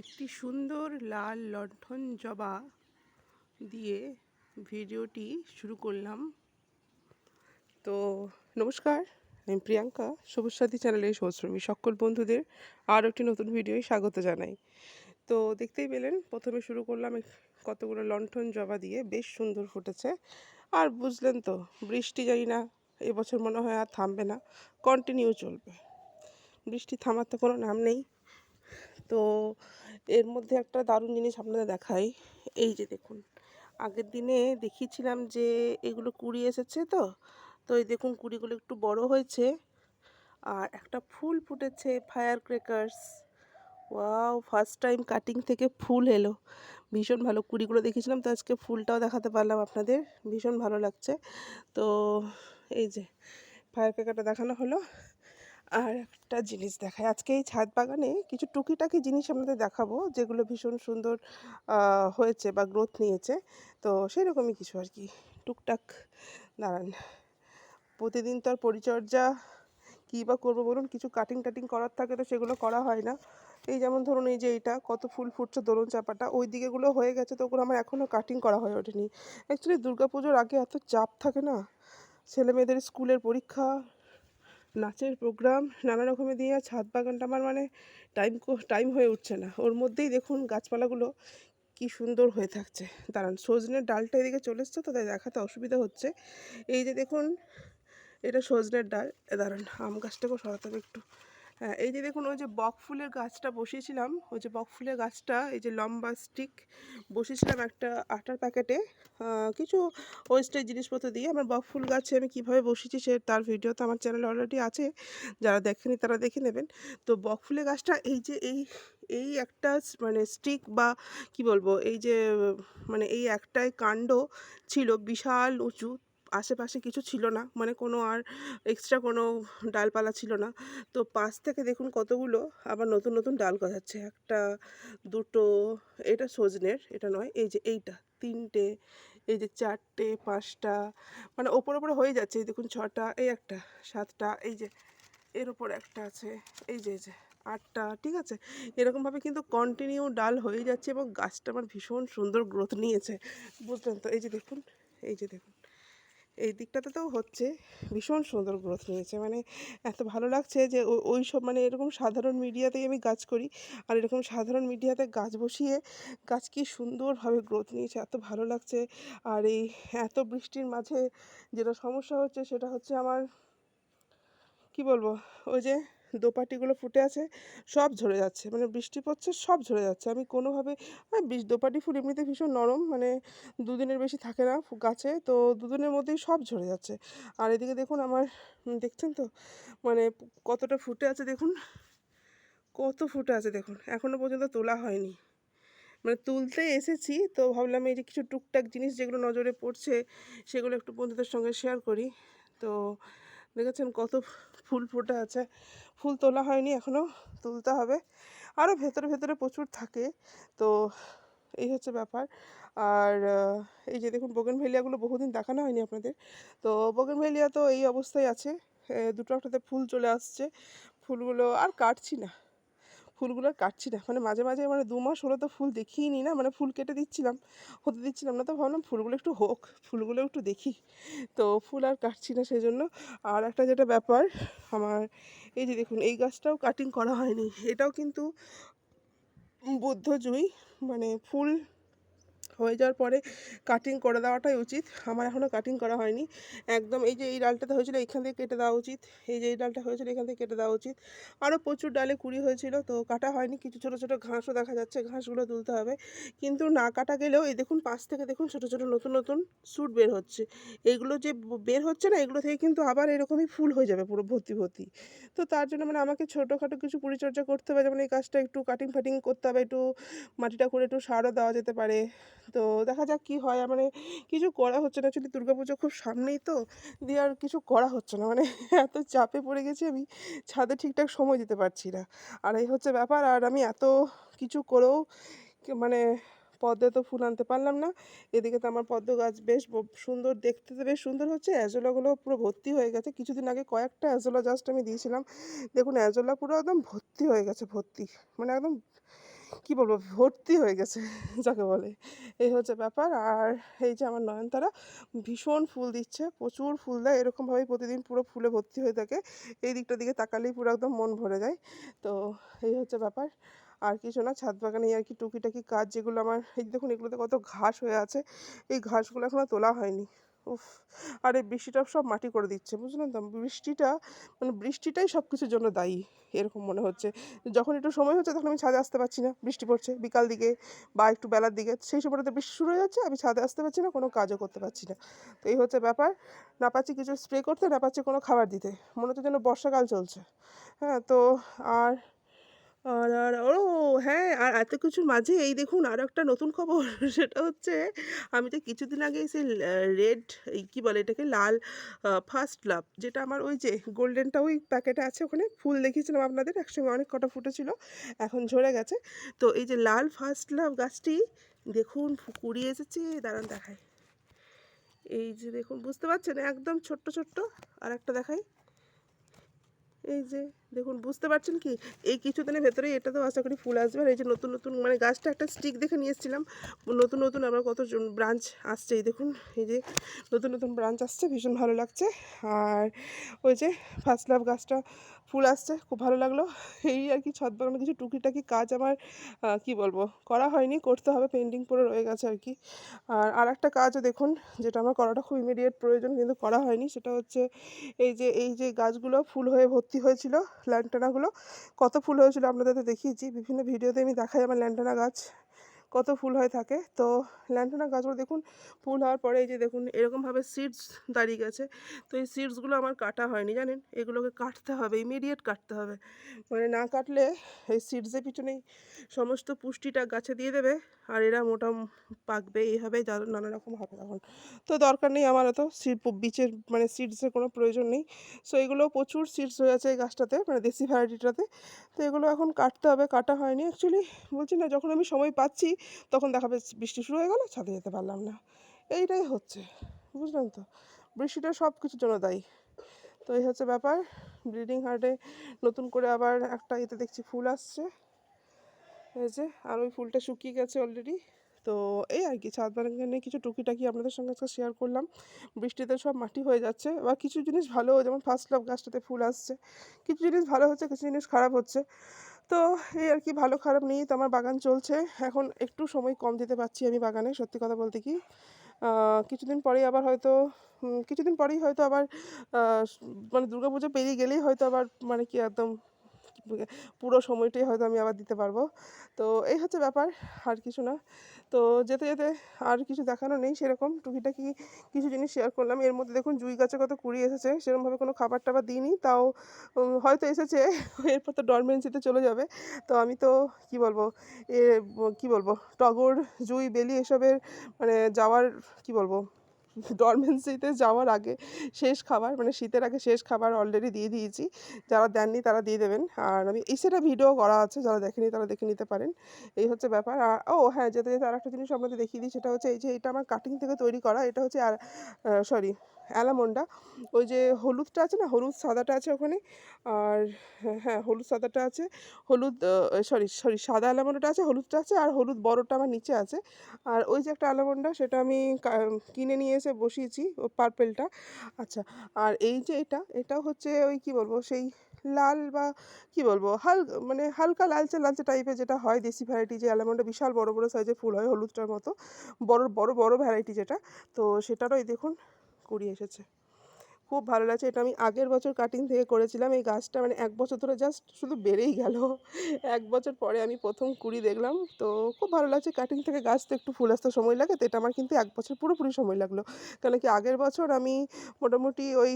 একটি সুন্দর লাল লণ্ঠন জবা দিয়ে ভিডিওটি শুরু করলাম। তো নমস্কার, আমি প্রিয়াঙ্কা সবুজ সাথী চ্যানেলে সৌশ্রমী সকল বন্ধুদের আরও একটি নতুন ভিডিওয় স্বাগত জানাই। তো দেখতেই পেলেন, প্রথমে শুরু করলাম কতগুলো লণ্ঠন জবা দিয়ে, বেশ সুন্দর ফুটেছে। আর বুঝলেন তো, বৃষ্টি জানি না, এবছর মনে হয় আর থামবে না কন্টিনিউ চলবে। বৃষ্টি থামার তো কোনো নাম নেই। তো এর মধ্যে একটা দারুণ জিনিস আপনাদের দেখাই। এই যে দেখুন, আগের দিনে দেখিয়েছিলাম যে এগুলো কুড়ি এসেছে তো তো এই দেখুন কুড়িগুলো একটু বড় হয়েছে। আর একটা ফুল ফুটেছে, fire crackers. Wow, first time cutting থেকে ফুল এলো। ভীষণ ভালো, কুড়িগুলো দেখেছিলাম তো আজকে ফুলটাও দেখাতে পারলাম আপনাদের, ভীষণ ভালো লাগছে। তো এই যে ফায়ার ক্রেকারটা দেখানো হলো। আর একটা জিনিস দেখায়। আজকে এই ছাদ বাগানে কিছু টুকিটাকি জিনিস আপনাদের দেখাবো, যেগুলো ভীষণ সুন্দর হয়েছে বা গ্রোথ নিয়েছে। তো সেরকমই কিছু আর কি। টুকটাক, দাঁড়ান। প্রতিদিন তো আর পরিচর্যা কী বা করব বলুন? কিছু কাটিং টাটিং করার থাকে তো সেগুলো করা হয় না। এই যেমন ধরুন এই যে এইটা, কত ফুল ফুটছে দোলন চাপাটা, ওই দিকেগুলো হয়ে গেছে তো ওগুলো আমার এখনও কাটিং করা হয়ে ওঠেনি। অ্যাকচুয়ালি দুর্গাপুজোর আগে এত চাপ থাকে না। ছেলে মেয়েদের স্কুলের পরীক্ষা নাচের প্রোগ্রাম নানা রকমের দিয়ে ছাদ বাগানটা আমার মানে টাইম টাইম হয়ে উঠছে না। ওর মধ্যেই দেখুন গাছপালাগুলো কি সুন্দর হয়ে থাকছে। দাঁড়ান, সজনের ডালটা এদিকে চলে এসছে তো, তাই দেখাতে অসুবিধা হচ্ছে। এই যে দেখুন, এটা সজনের ডাল। দাঁড়ান, আম গাছটাকেও সরাতে হবে একটু। এই যে দেখুন, ওই যে বক ফুলের গাছটা বসিয়েছিলাম। ওই যে বক ফুলের গাছটা, এই যে লম্বা স্টিক বসিয়েছিলাম একটা আটার প্যাকেটে কিছু ওয়েস্টের জিনিসপত্র দিয়ে আমার বক ফুল গাছে আমি কীভাবে বসিয়েছি সে তার ভিডিও তো আমার চ্যানেলে অলরেডি আছে। যারা দেখেনি তারা দেখে নেবেন। তো বক ফুলের গাছটা, এই যে এই এই একটা মানে স্টিক বা কি বলব, এই যে মানে এই একটাই কাণ্ড ছিল বিশাল উঁচু। আশেপাশে কিছু ছিল না। মানে কোনো আর এক্সট্রা কোনো ডালপালা ছিল না। তো পাশ থেকে দেখুন কতগুলো আবার নতুন নতুন ডাল গজাচ্ছে। একটা, দুটো, এটা সজনের, এটা নয়, এই যে এইটা, তিনটে, এই যে চারটে, পাঁচটা মানে ওপর, ওপরে হয়ে যাচ্ছে। এই দেখুন ছটা, এই একটা, সাতটা, এই যে, এর ওপর একটা আছে, এই যে এই যে, আটটা, ঠিক আছে? এরকমভাবে কিন্তু কন্টিনিউ ডাল হয়ে যাচ্ছে এবং গাছটা আমার ভীষণ সুন্দর গ্রোথ নিয়েছে। বুঝলেন তো? এই যে দেখুন, এই যে দেখুন। এই দিকটাতে তো হচ্ছে ভীষণ সুন্দর গ্রোথ নিয়েছে মানে এত ভালো লাগছে যে ওই সব মানে এরকম সাধারণ মিডিয়াতেই আমি গাছ করি। আর এরকম সাধারণ মিডিয়াতে গাছ বসিয়ে গাছ কি সুন্দরভাবে গ্রোথ নিয়েছে, এত ভালো লাগছে। আর এই এত বৃষ্টির মাঝে যেটা সমস্যা হচ্ছে সেটা হচ্ছে আমার, কি বলব? ওই যে দোপাটিগুলো ফুটে আছে, সব ঝরে যাচ্ছে। মানে বৃষ্টি পড়ছে, সব ঝরে যাচ্ছে। আমি কোনোভাবে দোপাটি ফুল এমনিতে ভীষণ নরম মানে দুদিনের বেশি থাকে না গাছে। তো দুদিনের মধ্যেই সব ঝরে যাচ্ছে। আর এদিকে দেখুন আমার দেখছেন তো? মানে কতটা ফুটে আছে দেখুন। কত ফুটে আছে দেখুন। এখনও পর্যন্ত তোলা হয়নি। মানে তুলতে এসেছি, তো ভাবলাম এই যে কিছু টুকটাক জিনিস যেগুলো নজরে পড়ছে, সেগুলো একটু বন্ধুদের সঙ্গে শেয়ার করি। তো দেখেছেন কত ফুল ফুটে আছে। ফুল তোলা হয়নি এখনও তুলতে হবে। আরও ভেতরে ভেতরে প্রচুর থাকে, তো এই হচ্ছে ব্যাপার। আর এই যে দেখুন, বোগেনভেলিয়াগুলো বহুদিন দেখানো হয়নি আপনাদের। তো বোগেনভেলিয়া তো এই অবস্থায় আছে দুটো একটাতে ফুল চলে আসছে। ফুলগুলো আর কাটছি না। ফুলগুলো কাটছি। না মানে মাঝে মাঝে মানে দু মাস হলো তো ফুল দেখিই নি না মানে ফুল কেটে দিচ্ছিলাম, হতে দিচ্ছিলাম না, তো ভাবলাম ফুলগুলো একটু হোক, ফুলগুলো একটু দেখি। তো ফুল আর কাটছি না সেই জন্য আর একটা যেটা ব্যাপার, আমার এই যে দেখুন, এই গাছটাও কাটিং করা হয়নি। এটাও কিন্তু বুদ্ধ জুই মানে ফুল হয়ে যাওয়ার পরে কাটিং করে দেওয়াটাই উচিত। আমার এখনও কাটিং করা হয়নি। একদম এই যে এই ডালটাতে হয়েছিল এখান থেকে কেটে দেওয়া উচিত। এই যে এই ডালটা হয়েছিল এখান থেকে কেটে দেওয়া উচিত। আরও প্রচুর ডালে কুড়ি হয়েছিল, তো কাটা হয়নি। কিছু ছোটো ছোটো ঘাসও দেখা যাচ্ছে, ঘাসগুলো তুলতে হবে। কিন্তু না কাটা গেলেও এই দেখুন পাশ থেকে দেখুন ছোটো ছোটো নতুন নতুন স্যুট বের হচ্ছে। এইগুলো যে বের হচ্ছে না, এগুলো থেকে কিন্তু আবার এরকমই ফুল হয়ে যাবে পুরো ভর্তি ভর্তি। তো তার জন্য মানে আমাকে ছোটোখাটো কিছু পরিচর্যা করতে হবে। যেমন এই গাছটা একটু কাটিং ফাটিং করতে হবে, একটু মাটিটা করে একটু সারও দেওয়া যেতে পারে। তো দেখা যাক কি হয়। মানে কিছু করা হচ্ছে না। অ্যাকচুয়ালি দুর্গাপুজো খুব সামনেই তো। দিয়ে আর কিছু করা হচ্ছে না। মানে এত চাপে পড়ে গেছি আমি, ছাদে ঠিকঠাক সময় দিতে পারছি না। আর এই হচ্ছে ব্যাপার। আর আমি এত কিছু করেও মানে পদ্মে তো ফুল আনতে পারলাম না। এদিকে তো আমার পদ্ম গাছ বেশ সুন্দর দেখতে তো বেশ সুন্দর হচ্ছে। অ্যাজোলাগুলো পুরো ভর্তি হয়ে গেছে। কিছুদিন আগে কয়েকটা অ্যাজোলা জাস্ট আমি দিয়েছিলাম। দেখুন, অ্যাজোলা পুরো একদম ভর্তি হয়ে গেছে, ভর্তি। মানে একদম কি বলব, ভর্তি হয়ে গেছে, যাকে বলে। এই হচ্ছে ব্যাপার। আর এই যে আমার নয়নতারা, ভীষণ ফুল দিচ্ছে, প্রচুর ফুল দেয়। এরকমভাবেই প্রতিদিন পুরো ফুলে ভর্তি হয়ে থাকে। এই দিকটা দিকে তাকালেই পুরো একদম মন ভরে যায়। তো এই হচ্ছে ব্যাপার। আর কিছু না, ছাদ বাগানে আর কি টুকিটাকি কাজ, যেগুলো আমার, এই দেখুন এগুলোতে কত ঘাস হয়ে আছে। এই ঘাসগুলো এখনও তোলা হয়নি। উফ, আর এই বৃষ্টিটা সব মাটি করে দিচ্ছে, বুঝলেন তো? বৃষ্টিটা মানে বৃষ্টিটাই সব কিছুর জন্য দায়ী, এরকম মনে হচ্ছে। যখন একটু সময় হচ্ছে তখন আমি ছাদে আসতে পারছি না, বৃষ্টি পড়ছে, বিকাল দিকে বা একটু বেলার দিকে, সেই সময়টাতে বৃষ্টি শুরু হয়ে যাচ্ছে, আমি ছাদে আসতে পারছি না, কোনো কাজও করতে পারছি না। তো এই হচ্ছে ব্যাপার, না পাচ্ছি কিছু স্প্রে করতে, না পাচ্ছি কোনো খাবার দিতে, মনে হচ্ছে যেন বর্ষাকাল চলছে। হ্যাঁ তো আর আর আর, ও হ্যাঁ আর এত কিছুর মাঝে এই দেখুন আরও একটা নতুন খবর, সেটা হচ্ছে আমি তো কিছুদিন আগে সেই রেড এই কী বলে এটাকে, লাল ফার্স্ট লাভ যেটা আমার ওই যে গোল্ডেনটা ওই প্যাকেটে আছে ওখানে, ফুল দেখিয়েছিলাম আপনাদের, একসঙ্গে অনেক কটা ফুটেছিল, এখন ঝরে গেছে। তো এই যে লাল ফার্স্ট লাভ গাছটি, দেখুন কুড়িয়ে এসেছে, দাঁড়ান দেখায় এই যে দেখুন, বুঝতে পারছেন? একদম ছোট্ট ছোট্ট আর একটা দেখাই। এই যে, দেখুন, বুঝতে পারছেন কি? এই কিছুদিনের ভেতরেই তো আশা করি ফুল আসবে। আর এই যে নতুন নতুন মানে গাছটা একটা স্টিক দেখে নিয়ে এসেছিলাম। নতুন নতুন আবার কত ব্রাঞ্চ আসছে, এই দেখুন, এই যে নতুন নতুন ব্রাঞ্চ আসছে, ভীষণ ভালো লাগছে। আর ওই যে ফার্স্ট লাভ গাছটা ফুল আসছে, খুব ভালো লাগল। এই আর কি ছাদ বাগানে কিছু টুকিটাকি কাজ আমার কি বলব, করা হয়নি, করতে হবে, পেন্ডিং পড়ে রয়ে গেছে আর কি। আর আর একটা কাজও দেখুন, যেটা আমার করাটা খুব ইমিডিয়েট প্রয়োজন, কিন্তু করা হয়নি, সেটা হচ্ছে এই যে এই যে গাছগুলো ফুল হয়ে ভর্তি হয়েছিল ল্যান্টানাগুলো কত ফুল হয়েছিল আপনাদের দেখিয়েছি, বিভিন্ন ভিডিওতে আমি দেখাই আমার ল্যান্টানা গাছ। কত ফুল হয়ে থাকে। তো ল্যান্টানা গাছগুলো দেখুন, ফুল হওয়ার পরে এই যে দেখুন, এরকমভাবে সিডস দাঁড়িয়ে গেছে। তো এই সিডসগুলো আমার কাটা হয়নি, জানেন? এগুলোকে কাটতে হবে ইমিডিয়েট কাটতে হবে। মানে না কাটলে এই সিডসের পিছনেই সমস্ত পুষ্টিটা গাছে দিয়ে দেবে, আর এরা মোটা পাকবে এইভাবে, যা- নানা রকম হবে তখন। তো দরকার নেই আমার অত বীজের মানে সিডসের কোনো প্রয়োজন নেই। সো এগুলো প্রচুর সিডস হয়ে আছে এই গাছটাতে মানে দেশি ভ্যারাইটিটাতে তো এগুলো এখন কাটতে হবে, কাটা হয়নি অ্যাকচুয়ালি বলছি না, যখন আমি সময় পাচ্ছি তখন দেখাবে বৃষ্টি শুরু হয়ে গেলো, ছাদে যেতে পারলাম না। এইটাই হচ্ছে, বুঝলেন তো? বৃষ্টিটা সব কিছুর জন্য দায়ী। তো এই হচ্ছে ব্যাপার ব্লিডিং হার্টে নতুন করে আবার একটা এতে দেখছি ফুল আসছে। এই যে, আর ওই ফুলটা শুকিয়ে গেছে অলরেডি তো এই আর কি ছাদ বাগানে কিছু টুকিটাকি আপনাদের সঙ্গে আজকে শেয়ার করলাম। বৃষ্টিতে সব মাটি হয়ে যাচ্ছে। বা কিছু জিনিস ভালো যেমন ফার্স্ট লাভ গাছটাতে ফুল আসছে। কিছু জিনিস ভালো হচ্ছে, কিছু জিনিস খারাপ হচ্ছে। তো এই আর কি ভালো খারাপ নিয়েই তো আমার বাগান চলছে। এখন একটু সময় কম দিতে পারছি আমি বাগানে, সত্যি কথা বলতে কি। কিছুদিন পরেই আবার হয়তো কিছুদিন পরেই হয়তো আবার মানে দুর্গাপুজো পেরিয়ে গেলেই হয়তো আবার মানে কি একদম পুরো সময়টাই হয়তো আমি আবার দিতে পারব। তো এই হচ্ছে ব্যাপার, আর কিছু না। তো যেতে যেতে আর কিছু দেখানো নেই সেরকম। টুকিটাকি কিছু জিনিস শেয়ার করলাম। এর মধ্যে দেখুন, জুই গাছে কত কুড়ি এসেছে। সেরকমভাবে কোনো খাবার টাবার দিইনি। তাও হয়তো এসেছে। এরপর তো ডরমেন্সিতে চলে যাবে। তো আমি তো, কি বলব, এ, কি বলব, টগর, জুই, বেলি এসবের মানে যাওয়ার, কি বলব ডরমেন্সিতে যাওয়ার আগে শেষ খাবার মানে শীতের আগে শেষ খাবার অলরেডি দিয়ে দিয়েছি। যারা দেননি তারা দিয়ে দেবেন। আর আমি এই সেটা ভিডিও করা আছে, যারা দেখেনি তারা দেখে নিতে পারেন। এই হচ্ছে ব্যাপার। আর, ও হ্যাঁ যেতে যেতে আর একটা জিনিস আপনাদের দেখিয়ে দিই, সেটা হচ্ছে এই যে এটা আমার কাটিং থেকে তৈরি করা, এটা হচ্ছে আর সরি অ্যালামন্ডা। ওই যে হলুদটা আছে না, হলুদ সাদাটা আছে ওখানে। আর হ্যাঁ হলুদ সাদাটা আছে, হলুদ সরি সরি সাদা অ্যালামন্ডাটা আছে, হলুদটা আছে, আর হলুদ বড়টা আমার নিচে আছে। আর ওই যে একটা অ্যালামন্ডা, সেটা আমি কিনে নিয়ে এসে বসিয়েছি, ও পার্পেলটা। আচ্ছা আর এই যে এটা এটা হচ্ছে ওই কি বলব, সেই লাল বা কি বলব, হাল মানে হালকা লালচে লালচে টাইপের যেটা হয়, দেশি ভ্যারাইটি যে অ্যালামন্ডা বিশাল বড় বড় সাইজের ফুল হয়, হলুদটার মতো। বড় বড় বড় ভ্যারাইটি যেটা। তো সেটারও এই দেখুন কুড়ি এসেছে। খুব ভালো লাগছে। এটা আমি আগের বছর কাটিং থেকে করেছিলাম। এই গাছটা মানে এক বছর ধরে জাস্ট শুধু বেড়েই গেল। এক বছর পরে আমি প্রথম কুড়ি দেখলাম। তো খুব ভালো লাগছে কাটিং থেকে গাছ তো একটু ফুল আসতে সময় লাগে। তো এটা আমার কিন্তু এক বছর পুরোপুরি সময় লাগল। কেন কি আগের বছর আমি মোটামুটি ওই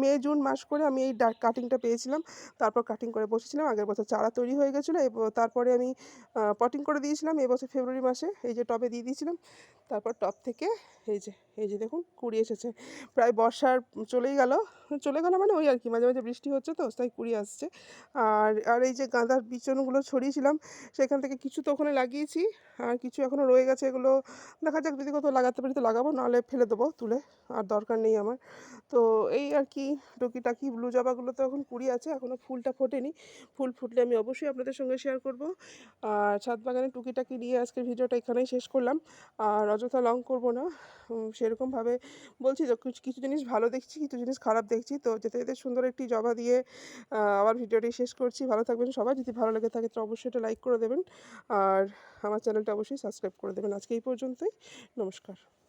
মে, জুন মাস করে আমি এই কাটিংটা পেয়েছিলাম। তারপর কাটিং করে বসেছিলাম। আগের বছর চারা তৈরি হয়ে গেছিল। তারপরে আমি পটিং করে দিয়েছিলাম। এবছর ফেব্রুয়ারি মাসে এই যে টবে দিয়ে দিয়েছিলাম। তারপর টব থেকে এই যে এই যে দেখুন কুড়ি এসেছে। প্রায় বর্ষার চলেই গেল। চলে গেল মানে ওই আর কি মাঝে মাঝে বৃষ্টি হচ্ছে তো, তাই কুড়ি আসছে। আর আর এই যে গাঁদার বিচনগুলো ছড়িয়েছিলাম, সেখান থেকে কিছু তো ওখানে লাগিয়েছি, আর কিছু এখনও রয়ে গেছে এগুলো। দেখা যাক যদি কোথাও লাগাতে পারি তো লাগাবো, নাহলে ফেলে দেবো তুলে, আর দরকার নেই আমার। তো এই আর কি টুকিটাকি ব্লু জবাগুলো তো এখন কুড়ি আছে এখনও ফুলটা ফোটেনি। ফুল ফুটলে আমি অবশ্যই আপনাদের সঙ্গে শেয়ার করব। আর ছাদ বাগানে টুকিটাকি নিয়ে আজকের ভিডিওটা এখানেই শেষ করলাম। আর অযথা লং করব না। সেরকমভাবে বলছি কিছু কিছু জিনিস ভালো দেখছি, কিছু জিনিস খারাপ দেখছি। তো যেতে যেতে সুন্দর একটি জবা দিয়ে আমার আবার ভিডিওটি শেষ করছি। ভালো থাকবেন সবাই। যদি ভালো লেগে থাকে, তো অবশ্যই এটা লাইক করে দেবেন। আর আমার চ্যানেলটা অবশ্যই সাবস্ক্রাইব করে দেবেন। আজকে এই পর্যন্তই। নমস্কার।